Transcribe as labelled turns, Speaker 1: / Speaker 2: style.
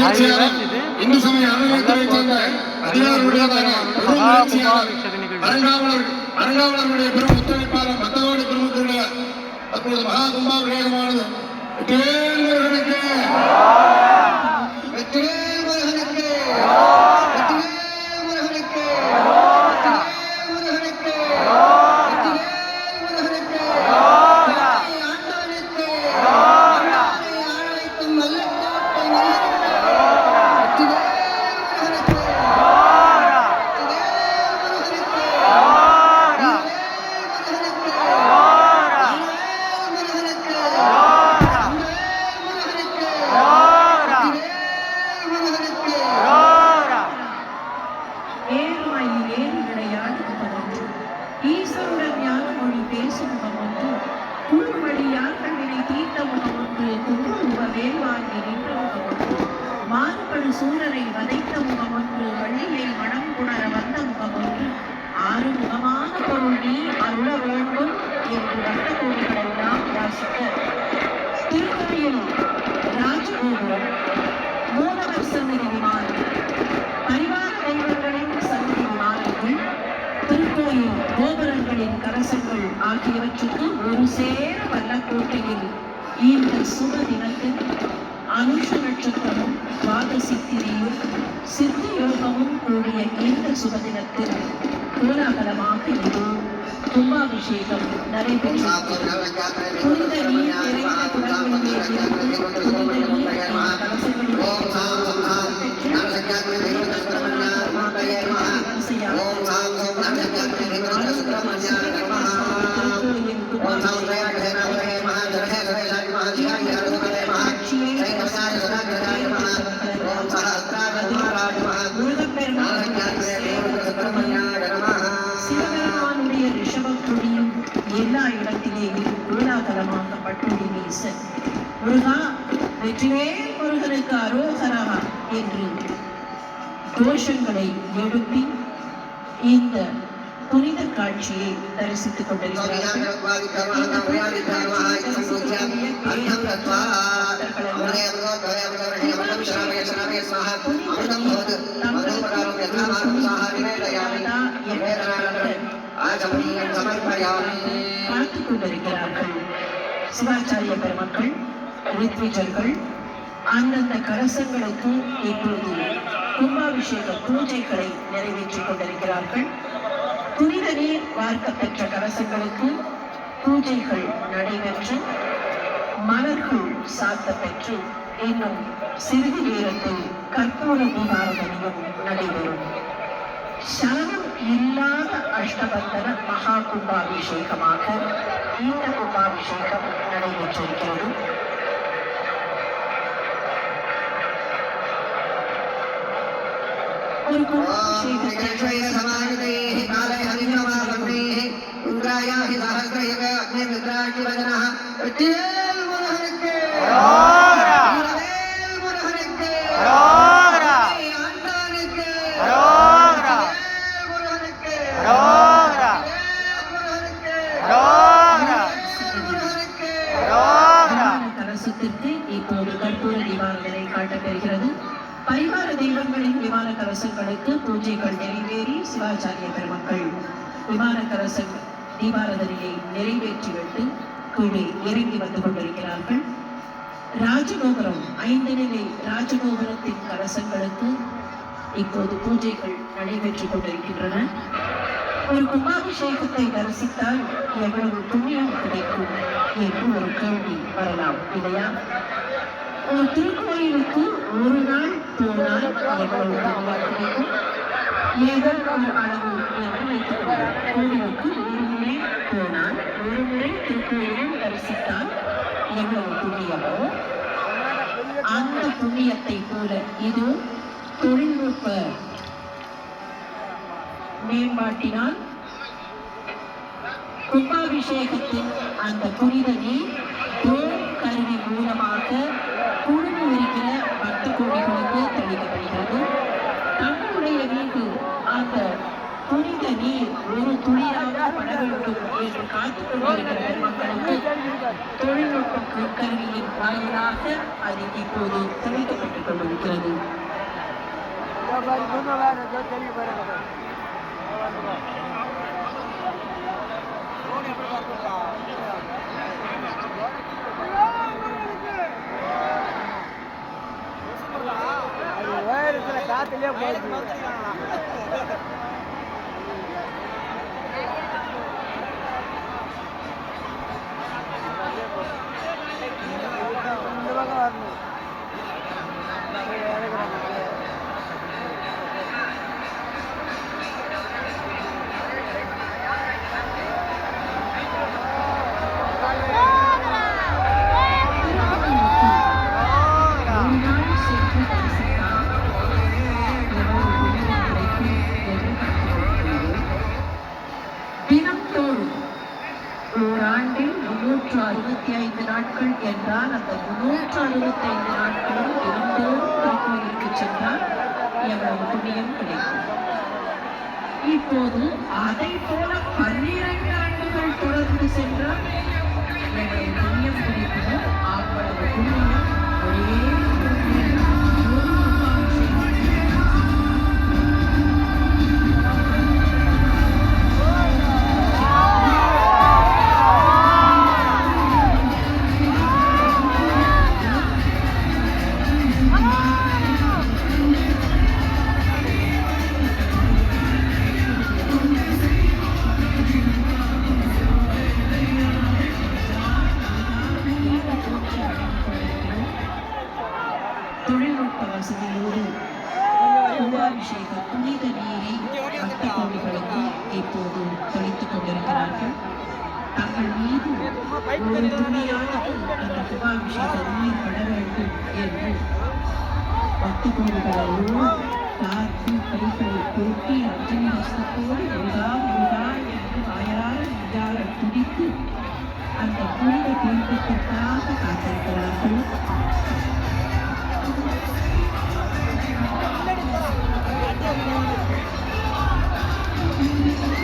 Speaker 1: முயற்சியாளர் இந்து சமய அறநிலையத்துறையைச் சேர்ந்த அதிகாரிகளுடையதான பெரும் முயற்சியாளர் அறங்காவலர் அறங்காவலர்களுடைய பெரும் ஒத்துழைப்பாளர் மத்தவாடி அப்பொழுது மகா கும்பாபிஷேகமானது வெற்றிவேல்
Speaker 2: சூரரை வதைத்த முகமொன்று வள்ளியை மனம் உணர வந்த முகமொன்று ஆறு முகமான பொருள் நீ அருள வேண்டும் என்று வந்த கோவில்களை நாம் வாசிக்க. திருக்கோயில் ராஜகோபுரம் மூலவர் சந்நிதி விமானம் பரிவார தெய்வங்களின் சந்நிதி விமானங்கள் திருக்கோயில் கோபுரங்களின் கலசங்கள் ஆகியவற்றுக்கு ஒரு சேர வல்லக்கோட்டையில் இந்த சுப தினத்தில் அனுஷ துவாதசி சித்த யோகமும் கூடிய இந்த சுபதினத்தில் கோலாகலமாக இது கும்பாபிஷேகம் நடைபெற்றது. புனித நீர் நிறைந்த குடங்களிலே இருந்து வெற்றிவேல் முருகனுக்கு அரோகரா என்று கோஷங்களை எழுப்பி இந்த புனித காட்சியை தரிசித்துக் கொண்டிருக்கிறார்கள் கொண்டிருக்கிறார்கள் சிவாச்சாரிய பெருமக்கள் ரித்விஜர்கள் அந்தந்த கலசங்களுக்கு இப்பொழுது கும்பாபிஷேக பூஜைகளை நிறைவேற்றிக் கொண்டிருக்கிறார்கள். புனித நீர் வார்க்க பெற்ற கலசங்களுக்கு பூஜைகள் நடைபெற்று மலர்கள் சாத்த பெற்று இன்னும் சிறிது நேரத்தில் கற்பூர தீபாரதனையும் நடைபெறும். சலனம் இல்லாத அஷ்டபந்தன மகா கும்பாபிஷேகமாக இந்த கும்பாபிஷேகம் நடைபெற்றிருக்கிறது. ஒரு கும்பாபிஷேகத்தை பிரதான கலசத்திற்கு இப்போது கற்பூர தீபாரதனை காட்டப்பெறுகிறது பரிவார தெய்வங்களின் விமான கலசங்களுக்கு பூஜைகள் நிறைவேறி சிவாச்சாரிய பெருமக்கள் விமான கவசம் தீபாரதனையை நிறைவேற்றிவிட்டு கீழே இறங்கி வந்து கொண்டிருக்கிறார்கள். ராஜகோபுரம் ஐந்து நிலை ராஜகோபுரத்தின் கலசங்களுக்கு இப்போது பூஜைகள் நடைபெற்றுக் கொண்டிருக்கின்றன. ஒரு கும்பாபிஷேகத்தை தரிசித்தால் எவ்வளவு புண்ணியம் கிடைக்கும் என்று ஒரு கேள்வி வரலாம் இல்லையா? ஒரு திருக்கோயிலுக்கு ஒரு நாள் போனால் எவ்வளவு புண்ணியம் ஏதோ ஒரு அளவு என்று கோவிலுக்கு ஒரு முறை போனால் ஒரு முறை திருக்கோயிலில் தரிசித்தால் எவ்வளவு புண்ணியமோ அந்த புண்ணியத்தை போல இது தொழில்நுட்ப மேம்பாட்டினால் கும்பாபிஷேகத்தின் அந்த புனித நீர் கருவி மூலமாக கோடிகளுக்கு தெளிக்கப்படுகிறது தங்களுடைய மீது அந்த புனித நீர் ஒரு துளியாக பட வேண்டும் என்று காத்துக் கொண்டிருக்கிற மக்களுக்கு தொழில்நுட்ப கருவியின் வாயிலாக அது இப்போது தெளிக்கப்பட்டுக் கொண்டிருக்கிறது இருக்கிறது
Speaker 1: காத்துலயே போயிடுச்சு
Speaker 2: அறுபத்தைந்து நாட்கள் என்றால் அந்த நூற்று அறுபத்தைந்து நாட்களும் தினந்தோறும் திருக்கோயிலுக்கு சென்றால் எவ்வளவு புண்ணியம் கிடைக்கும். இப்போது அதை போல பன்னிரண்டு ஆண்டுகள் தொடர்ந்து சென்றால் எவ்வளவு புண்ணியம் வசதியோடு கும்பாபிஷேக புனித நீரை பக்தி கோவில்களுக்கு இப்போது தெளித்துக் கொண்டிருக்கிறார்கள் தங்கள் மீது ஒரு துணியானது அந்த கும்பாபிஷேக நீர் பட வேண்டும் என்று பக்தி கோவில்களோடு காத்து கைகளை கொட்டி அர்ஜுன ஹஸ்தத்தோடு முருகா முருகா என்று வாயார நெஞ்சார துடித்து அந்த புனித தீர்த்தத்திற்காக காத்திருக்கிறார்கள் Thank you.